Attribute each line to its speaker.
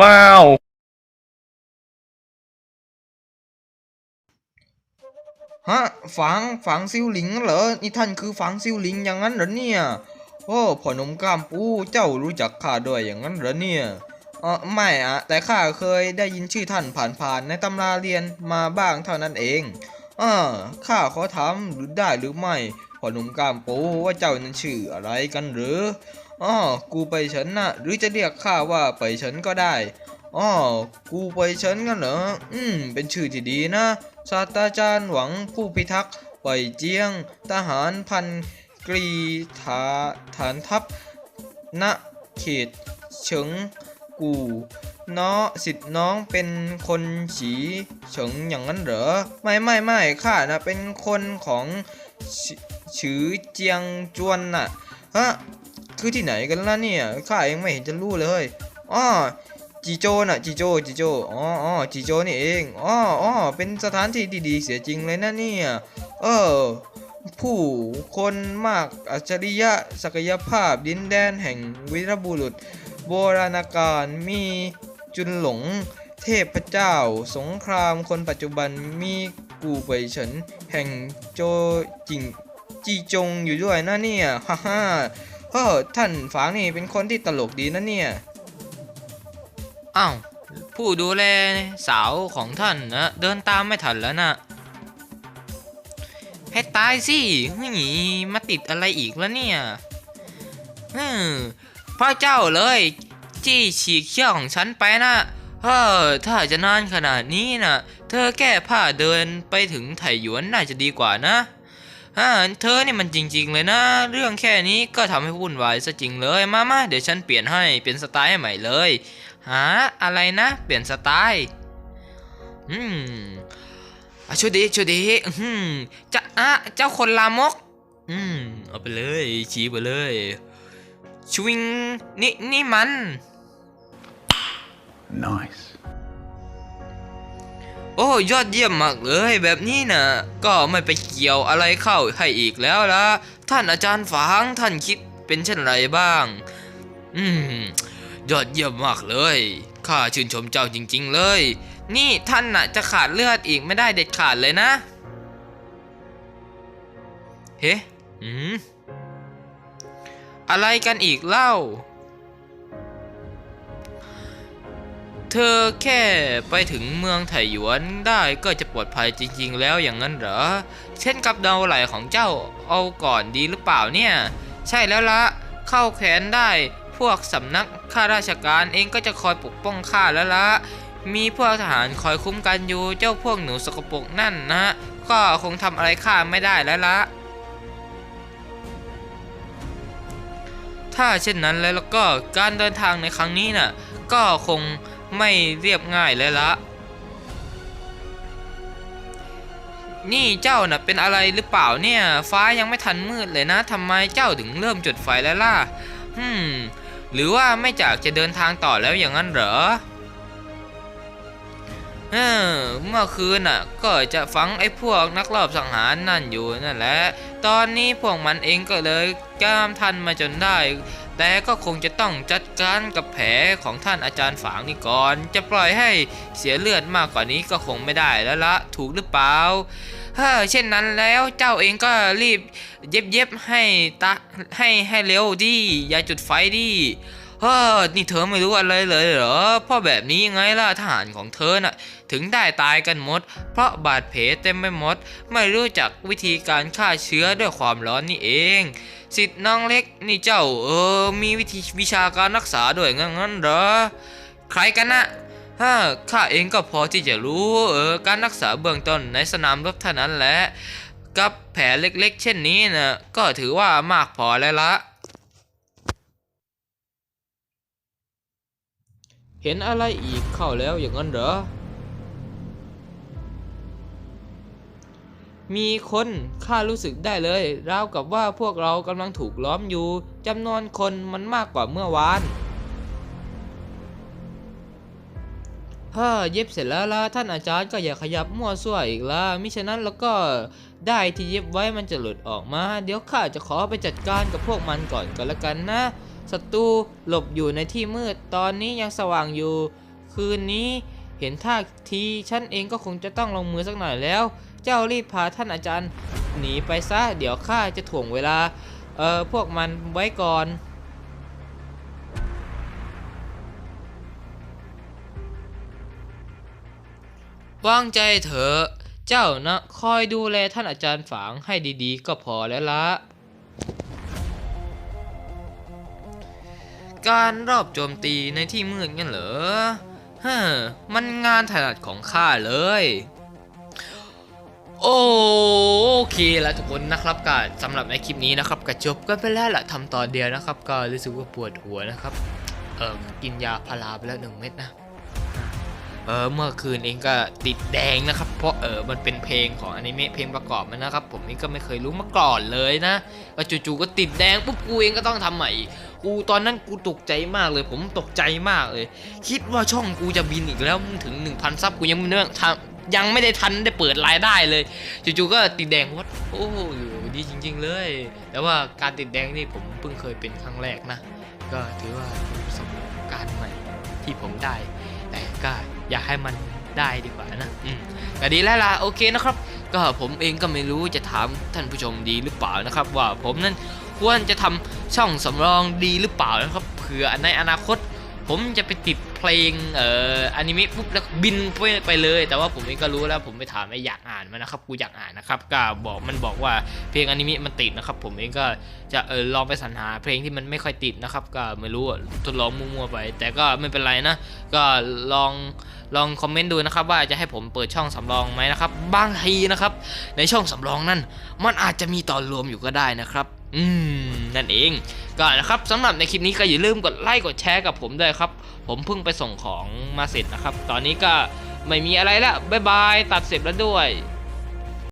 Speaker 1: ว้าว
Speaker 2: ฮะฝังฝังซิวหลิงเหรอ นี่ท่านคือฝังซิวหลิงอย่างนั้นเหรอเนี่ย โอ้พ่อหนุ่มกล้ามปูเจ้ารู้จักข้าด้วยอย่างนั้นเหรอเนี่ยเออไม่อะแต่ข้าเคยได้ยินชื่อท่านผ่านๆในตำราเรียนมาบ้างเท่านั้นเองอ่าข้าขอถามหรือได้หรือไม่พ่อหนุ่มกล้ามปูว่าเจ้านั้นชื่ออะไรกันหรือ อ๋อกูไปเฉินนะหรือจะเรียกข้าว่าไปเฉินก็ได้อ๋อกูไปเฉินกันเหรอ อืม เป็นชื่อที่ดีนะ ศาสตราจารย์หวังผู้พิทักษ์ไปเจียง ทหารพันกรีฐาฐานทัพ ณ เขต เฉิงกูน้อสิทธิ์น้องเป็นคนฉีเฉิงอย่างนั้นเหรอ ไม่ไม่ไม่ข้านะเป็นคนของฉฉือเจียงจวนน่ะ ฮะ คือที่ไหนกันล่ะเนี่ยข้าเองไม่เห็นจะรู้เลยอ้อจีโจน่ะจีโจจีโจอ๋ออ๋อจีโจนี่เองอ๋ออ๋อเป็นสถานที่ที่ดีเสียจริงเลยนะเนี่ยเออผู้คนมากอัจฉริยะศักยภาพดินแดนแห่งวีรบุรุษ โบราณกาลมีจุนหลง เทพเจ้า สงครามคนปัจจุบันมีกูไปยเฉินแห่งโจจิงจีจงอยู่ด้วยนะเนี่ยฮ่าฮ่า ฮ้อท่านฝางนี่เป็นคนที่ตลกดีนะเนี่ย
Speaker 3: อ้าวผู้ดูแลสาวของท่านนะเดินตามไม่ทันแล้วนะให้ตายสิเฮ้ยมาติดอะไรอีกแล้วเนี่ยอืมพระเจ้าเลยจี้ฉีกเขี้ยวของฉันไปนะเฮ้อถ้าจะนานขนาดนี้นะเธอแก้ผ้าเดินไปถึงไถหยวนน่าจะดีกว่านะ อ่าเธอนี่มันจริง ๆ เลยนะ เรื่องแค่นี้ก็ทำให้วุ่นวายซะจริงเลย มามาเดี๋ยวฉันเปลี่ยนให้เป็นสไตล์ให้ใหม่เลย หาอะไรนะ เปลี่ยนสไตล์ อืมช่วยดีช่วยดีอืมจะอะเจ้าคนลามก อืมเอาไปเลย ชี้ไปเลยชวิงนี่นี่มัน
Speaker 1: nice
Speaker 3: โอ้ยอดเยี่ยมมากเลยแบบนี้นะก็ไม่ไปเกี่ยวอะไรเข้าให้อีกแล้วละท่านอาจารย์ฝางท่านคิดเป็นเช่นไรบ้าง อืม ยอดเยี่ยมมากเลยข้าชื่นชมเจ้าจริง ๆ เลย นี่ท่านน่ะจะขาดเลือดอีกไม่ได้เด็ดขาดเลยนะ เฮ้อืมอะไรกันอีกเล่า เธอแค่ไปถึงเมืองไถหยวนได้ก็จะปลอดภัยจริง ๆ แล้วอย่างนั้นเหรอ เช่นกับดาวไหลของเจ้าเอาก่อนดีหรือเปล่าเนี่ย ใช่แล้วละเข้าแขนได้พวกสำนักข้าราชการเองก็จะคอยปกป้องข้าแล้วละมีพวกทหารคอยคุ้มกันอยู่เจ้าพวกหนูสกปรกนั่นนะก็คงทำอะไรข้าไม่ได้แล้วละถ้าเช่นนั้นแล้วก็การเดินทางในครั้งนี้น่ะก็คง ไม่เรียบง่ายเลยละ นี่เจ้าน่ะเป็นอะไรหรือเปล่าเนี่ย ฟ้ายังไม่ทันมืดเลยนะทำไมเจ้าถึงเริ่มจุดไฟแล้วล่ะฮึมหรือว่าไม่จากจะเดินทางต่อแล้วอย่างนั้นเหรอเมื่อคืนน่ะก็จะฟังไอ้พวกนักรอบสังหารนั่นอยู่นั่นแหละ ตอนนี้พวกมันเองก็เลยกล้ามทันมาจนได้ แต่ก็คงจะต้องจัดการกับแผลของท่านอาจารย์ฝางนี่ก่อน จะปล่อยให้เสียเลือดมากกว่านี้ก็คงไม่ได้แล้วละถูกหรือเปล่าเฮ้อเช่นนั้นแล้วเจ้าเองก็รีบเย็บเย็บให้ตะให้ให้เร็วดิอย่าจุดไฟดิ เฮ้อนี่เธอไม่รู้อะไรเลยเหรอพราะแบบนี้ยังไงล่ะทหารของเธอน่ะ ถึงได้ตายกันหมด เพราะบาดแผลเต็มไปหมด ไม่รู้จักวิธีการฆ่าเชื้อด้วยความร้อนนี่เองสิทธิ์น้องเล็กนี่เจ้าเออมีวิธีวิชาการรักษาด้วยงั้นงั้นเหรอใครกันนะฮ่าข้าเองก็พอที่จะรู้เออการรักษาเบื้องต้นในสนามรบเท่านั้นแหละกับแผลเล็กๆ เช่นนี้นะก็ถือว่ามากพอแล้วละ เห็นอะไรอีกเข้าแล้วอย่างนั้นเหรอ มีคนข้ารู้สึกได้เลยราวกับว่าพวกเรากำลังถูกล้อมอยู่จำนวนคนมันมากกว่าเมื่อวานฮ่าเย็บเสร็จแล้วล่ะท่านอาจารย์ก็อย่าขยับมั่วซั่วอีกละมิฉะนั้นแล้วก็ได้ที่เย็บไว้มันจะหลุดออกมา เดี๋ยวข้าจะขอไปจัดการกับพวกมันก่อนก็แล้วกันนะ ศัตรูหลบอยู่ในที่มืด ตอนนี้ยังสว่างอยู่ คืนนี้เห็นท่าทีฉันเองก็คงจะต้องลงมือสักหน่อยแล้ว เจ้ารีบพาท่านอาจารย์ หนีไปซะ เดี๋ยวข้าจะถ่วงเวลา เอ่อพวกมันไว้ก่อนวางใจเถอะ เจ้านะคอยดูแลท่านอาจารย์ฝางให้ดีๆ ก็พอแล้วละ การรอบโจมตีในที่มืดงั้นเหรอฮะมันงานถนัดของข้าเลย โอเคแล้วทุกคนนะครับก็สำหรับในคลิปนี้นะครับก็จบกันไปแล้วล่ะทำตอนเดียวนะครับ ก็รู้สึกว่าปวดหัวนะครับ เออกินยาพาราไปแล้วหนึ่งเม็ดนะ เออเมื่อคืนเองก็ติดแดงนะครับ เพราะเออมันเป็นเพลงของอนิเมะเพลงประกอบมันนะครับ ผมนี่ก็ไม่เคยรู้มาก่อนเลยนะก็จู่ๆก็ติดแดงปุ๊บกูเองก็ต้องทำใหม่กูตอนนั้นกูตกใจมากเลย ผมตกใจมากเลย คิดว่าช่องกูจะบินอีกแล้วมึงถึง 1,000ซับกูยังไม่ได้ทำยังไม่ได้ทันได้เปิดรายได้เลยจู่ๆก็ติดแดงวัดโอ้โหดีจริง ๆ เลย แต่ว่าการติดแดงนี่ผมเพิ่งเคยเป็นครั้งแรกนะ ก็ถือว่าประสบการณ์ใหม่ที่ผมได้แต่ก็ อยากให้มันได้ดีกว่านะอืมก็ดีแล้วล่ะโอเคนะครับ ก็ผมเองก็ไม่รู้จะถามท่านผู้ชมดีหรือเปล่านะครับ ว่าผมนั้นควรจะทำช่องสำรองดีหรือเปล่านะครับเผื่อในอนาคต ผมจะไปติดเพลงเอ่ออนิเมะปุ๊บแล้วบินไปไปเลย แต่ว่าผมเองก็รู้แล้วผมไปถามไอ้อยากอ่านมันนะครับกูอยากอ่านนะครับก็บอกมันบอกว่าเพลงอนิเมะมันติดนะครับผมเองก็จะเออลองไปสรรหาเพลงที่มันไม่ค่อยติดนะครับก็ไม่รู้ทดลองมั่วๆไป แต่ก็ไม่เป็นไรนะ ก็ลองลองคอมเมนต์ดูนะครับว่าจะให้ผมเปิดช่องสำรองไหมนะครับบางทีนะครับในช่องสำรองนั่นมันอาจจะมีตอนรวมอยู่ก็ได้นะครับ อืม นั่นเองก็นะครับสำหรับในคลิปนี้ก็อย่าลืมกดไลค์กดแชร์กับผมด้วยครับ ผมเพิ่งไปส่งของมาเสร็จนะครับ ตอนนี้ก็ไม่มีอะไรละบ๊ายบาย ตัดเสร็จแล้วด้วย